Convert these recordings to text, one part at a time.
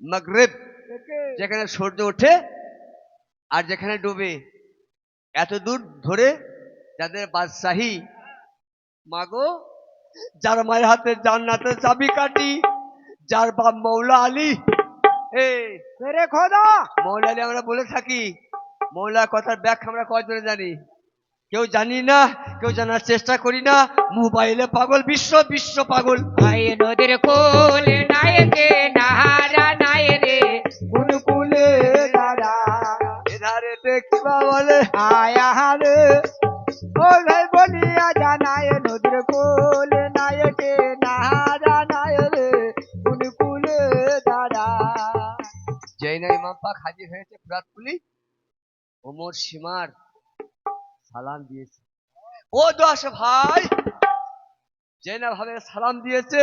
মাগরেব যেখানে সূর্য ওঠে আর যেখানে ডুবে। এত দূর ধরে যাদের বাদশাহী মাগো যার মায়ের হাতে জান্নাতের চাবি কাটি যার বাপ মৌলা আলী। খোদা! মৌলা আলী আমরা বলে থাকি মৌলা কথার ব্যাখ্যা আমরা কয়জনে জানি? কেউ জানি না কেউ জানার চেষ্টা করি না। মোবাইলে পাগল বিশ্ব বিশ্ব পাগল। নদীর কোল নায়কে নাহারা নায় রে। কুলকুলে এধারে দেখবা বলে আয়া ও ভাই বলিয়া জানায় নদীর কোল নায়কে নাহারা নায় রে। কুলকুলে দাদা যেই না ইমাম পাক হাজির হয়েছে ফুরাতপুলি ওমর সীমার সালাম দিয়েছে। ও দশ ভাই যেই না ভাবে সালাম দিয়েছে।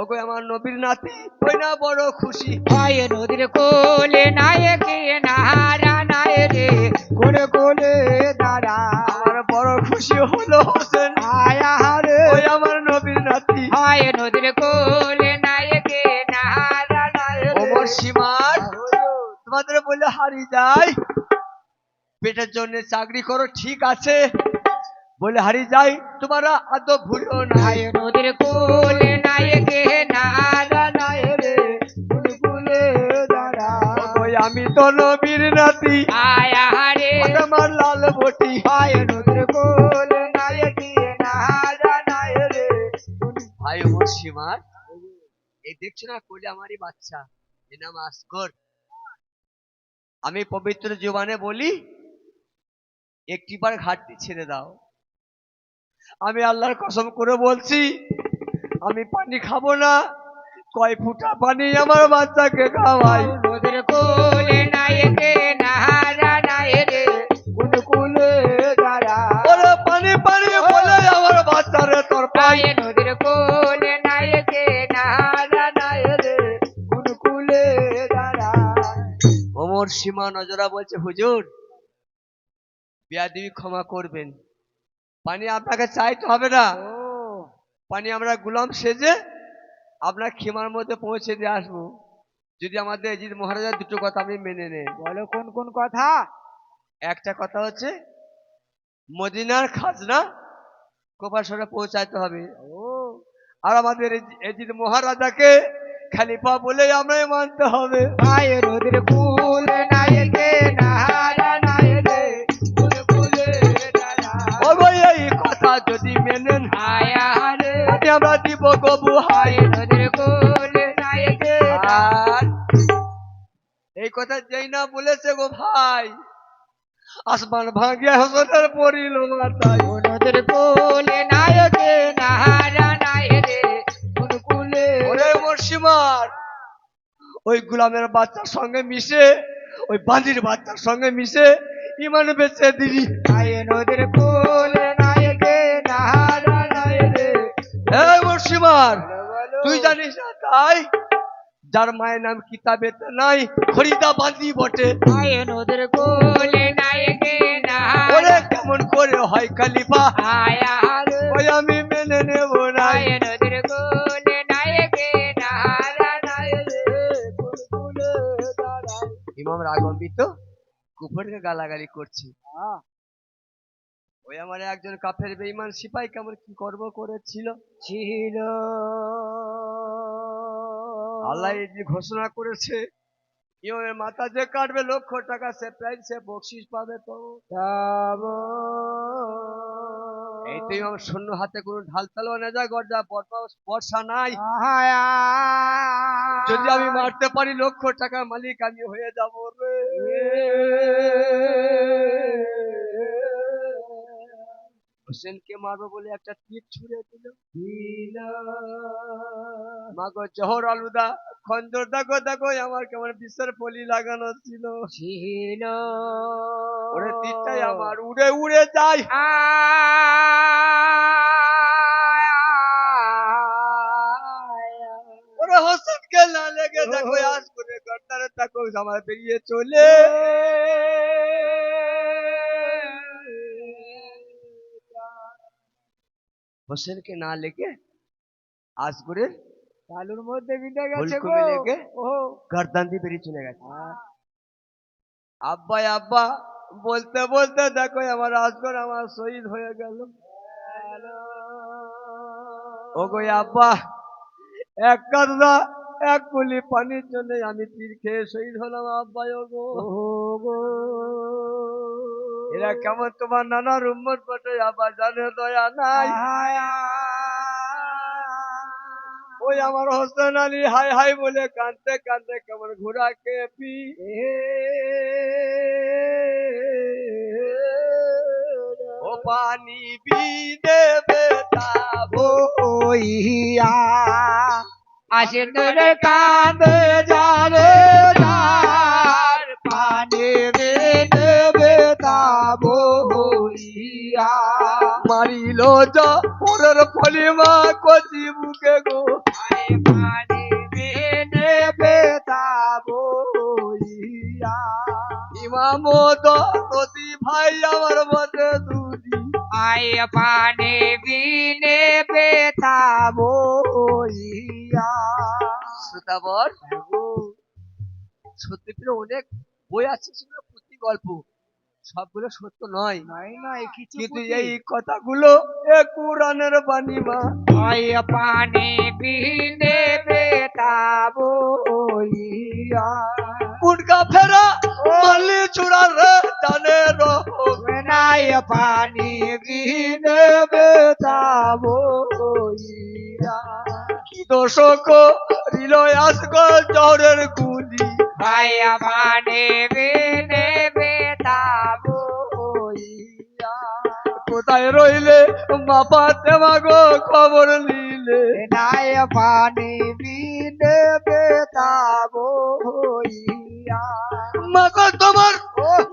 ওগো আমার নবীর নাতি ওই না বড় খুশি। আয় নদীর কোলে নায়কে নাহারা নায় রে? কুলকুলে দাদা আমার বড় খুশি হলো হোসেন। আয়া রে ওই আমার নবীর নাতি। আয় নদীর কোলে নায়কে নাহারা নায় রে? ওমর সীমার। তোমাদের বলে হারি যায়। পেটের জন্য চাকরি করো ঠিক আছে? বলে হারি যাই তোমরা আদৌ ভুলো নদীর কোলে নাহারা নায় রে। বুলবুলে দাঁড়া আমি তো নবীর নাতি। আয়া রে আমার লাল বটি। নদীর কোলে নায় রে। ভাই সীমার? এই দেখছ না কোলে আমারই বাচ্চা। এ নাম আসগর। আমি পবিত্র জীবনে বলি একটিবার ঘাটতি ছেড়ে দাও। আমি আল্লাহর কসম করে বলছি আমি পানি খাব না। কয় ফুটা পানি আমার বাচ্চাকে খাওয়াই। নদীর কোলে নায়কে নাহারা নায় রে বুলবুলে দাঁড়া ওরে পানি পানি বলে আমার বাচ্চারে তোর পাই নদীর কোলে নাহারা ওমর সীমা নজরা বলছে হুজুর বিয়াদিবি ক্ষমা করবেন। পানি আপনাকে চাইতে হবে না। পানি আমরা গুলাম সেজে আপনার খিমার মধ্যে পৌঁছে দিয়ে আসব। যদি আমাদের এজিদ মহারাজার দুটো কথা আপনি মেনে নেন। বলো কোন কোন কথা? একটা কথা হচ্ছে মদিনার খাজনা কোপাসরে পৌঁছাইতে হবে। ও। আর আমাদের এজি- এজিদ মহারাজাকে খালিফা বলেই আমরাই মানতে হবে। নদীর কুল আমরা দিব গবু হাই কুল এই কথা যেই না বলেছে গো ভাই আসমান ভাঙিয়া হসনের পড়িল মাথায়। নদীর নায়কে নাহারা নায় রে ওরে মুর্শিমার ওই গুলামের বাচ্চার সঙ্গে মিশে ওই বান্দির বাচ্চার সঙ্গে মিশে ইমান বেঁচে দিলি। আয় নদীর কুল বলো তুই জানিস না তাই? যার মায়ের নাম কিতাবেতে নাই খরিদা বান্দি বটে আয় নদীর ওরে কেমন করে হয় খালিফা ওই আমি মেনে নেব না। কুল ইমাম রাগম্বিত? কুফরকে গালাগালি করছে। আহ, ওই আমার একজন কাফের বেঈমান সিপাই কেমন কি কর্ম করেছিল? ছিল। আল্লাহ যে ঘোষণা করেছে ইমামের মাথা যে কাটবে লক্ষ টাকা সে প্রাইজ সে বকশিস পাবে তো। এই তো ইমাম শূন্য হাতে কোনো ঢাল তালো না যায় গর্জা বর্ষা- নাই। যদি আমি মারতে পারি লক্ষ টাকার মালিক আমি হয়ে যাব রে। হোসেনকে মারবো বলে একটা তীর ছুঁড়ে দিল। মাগো জহর আলুদা খঞ্জর দেখো দেখো আমার কেমন বিশ্বের পলি লাগানো ছিল। ওরে তীরটাই আমার উড়ে উড়ে যায়। ওরে হোসেনকে না লেগে দেখো আজ করে গর্দারে দেখো আমার বেরিয়ে চলে। হোসেনকে না লেগে আজ করে তালুর মধ্যে বিঁধে গেছে গো। লেগে? ও গর্দান দিয়ে বেরিয়ে চলে গেছে। আব্বাই আব্বা বলতে বলতে দেখো আমার আজগর আমার শহীদ হয়ে গেল। ও গো আব্বা এক কাদা এক কুলি পানির জন্য আমি তীর খেয়ে শহীদ হলাম আব্বা ও গো ও গো। এরা কেমন তোমার নানা রুম্মত বটে আবার জানে দয়া নাই। ওই আমার হোসেন আলী হাই হাই বলে কাঁদতে কাঁদতে কেমন ঘোরা কে পি ও পানি বি দেবে বইয়া। আসেন রে কাঁদে যারে যার নদী ভাই আমার মতে দুদি আয় পানে বিনে বেতাবো হইয়া শ্রোতাবর সত্যি অনেক বই আছে সেগুলো গল্প। সবগুলো সত্য নয়। নয় নয় কিছু কিন্তু এই কথাগুলো এ কুরানের বাণী মা। আয় পানে বিনে বেতাবো কুটকা ফেরা মালি চূড়ার রে জানে নাই পানি বিনে বেতাবো কি দোষক হৃদয় আসগ জহরের গুলি। আয় পানে বিনে কোথায় রইলে? মাপাতে মাগো খবর নিলে। নাই পানি বিনে বেতাবো হইয়া। মাগো তোমার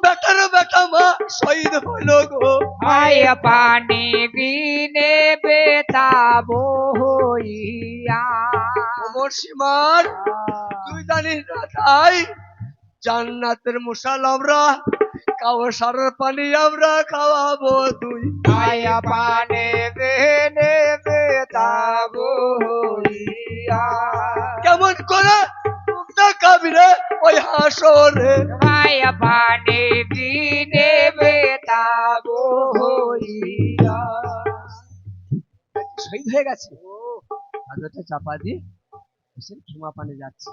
বেটার বেটা মা শহীদ হলো গো। আয় পানি বিনে বেতাবো হইয়া। অমর সীমার তুই জানিস না তাই জান্নাতের মুসাল আমরা কাউসারের পানি আমরা খাওয়াবো তুই আয় পানে বেতাবো হইয়া কেমন করে তোমরা খাবি রে ওই হাসরে? আয় পানি বিনে বেতাবো হইয়া শহীদ হয়ে গেছে। হাজরতে চাপা দিয়ে হোসেন ক্ষমা পানে যাচ্ছে।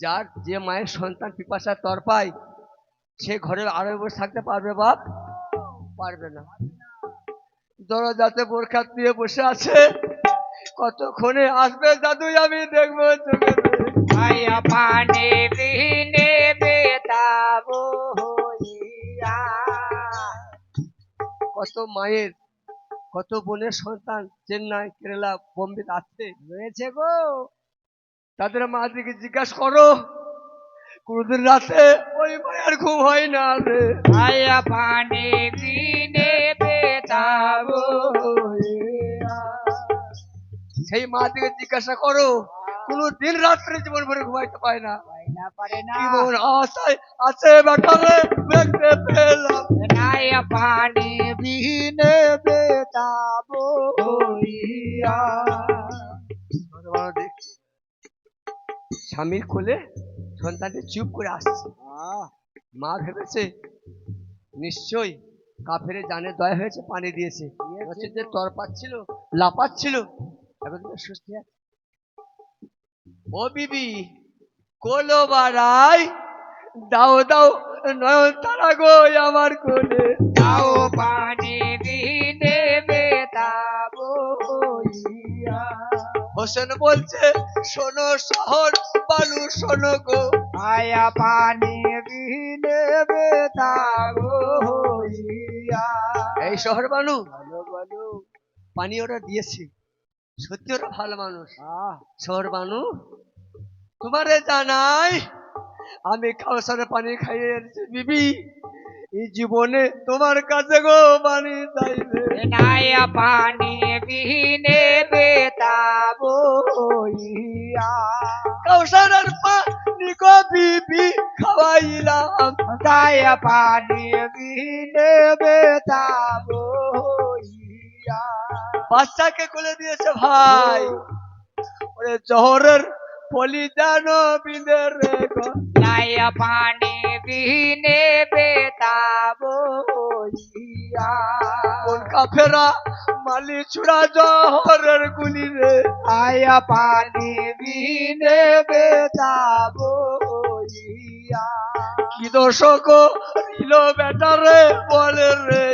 যার যে মায়ের সন্তান পিপাসা তর পায় সে ঘরে আরও বসে থাকতে পারবে বাপ? পারবে না। দরজাতে বোরখা দিয়ে বসে আছে। কতক্ষণে আসবে দাদুই আমি দেখব চোখে বেতাবো কত মায়ের কত বোনের সন্তান চেন্নাই কেরালা বোম্বে আসছে রয়েছে গো। তাদের মাদিকে জিজ্ঞাসা করো কোনদিন রাতে ওই মায়ের ঘুম হয় না রে। আয়া পানি হইয়া সেই মাদিকে জিজ্ঞাসা করো কোন দিন রাত্রে জীবন ভরে ঘুমাইতে পায় না। না পারে না। কি আশায় আছে বেটারে দেখতে পেলাম আয়া পানি বিনে বেতাবো হইয়া স্বামীর কোলে সন্তানটি চুপ করে আসছে। মা ভেবেছে নিশ্চয়ই কাফেরে জানে দয়া হয়েছে পানি দিয়েছে। যে তর পাচ্ছিল লাপাচ্ছিল এখন সুস্থ ও বিবি কোলো বাড়াই দাও দাও নয়ন তারা গো আমার কোলে। দাও পানি হোসেন বলছে শোনো শহর বালু শোনো গো। আয়া পানি বিনে এই শহর বলো পানি ওরা দিয়েছে। সত্যি ওরা ভালো মানুষ। শহর বানু তোমারে জানাই আমি খাওসারে পানি খাইয়ে বিবি এই জীবনে তোমার কাছে গো পানি চাইবে পানি বিনে বেতাবো হইয়া কাউসারের পানি গো বিবি খাওয়াইলাম দায়া পানি বিনে বেতাবো হইয়া বাচ্চাকে কোলে দিয়েছে ভাই। ওরে জহরের পলি জানো বিঁধে রে পানি বিনে বেতাবো কোন কাফেরা মালি ছুড়া জহরের গুলি রে আয়া পানি বিনে বেতাবো কি দর্শক দিল বেটারে বলে রে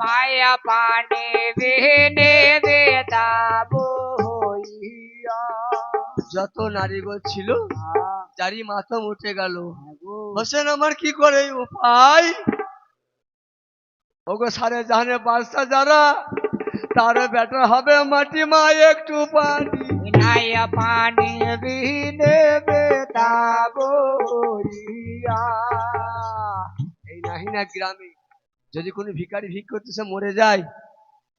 মায়া পানি বিনে বেতাবো যত নারীগণ ছিল যারই মাথা উঠে গেল। হোসেন আমার কি করে উপায়? ওগো সারে জানে বাদশা যারা তার বেটার হবে মাটি মা একটু পানি। বিনায়া পানি বিনে বেতাবো ইয়া এই নাহিনা গ্রামে যদি কোনো ভিখারি ভিক করতেছে মরে যায়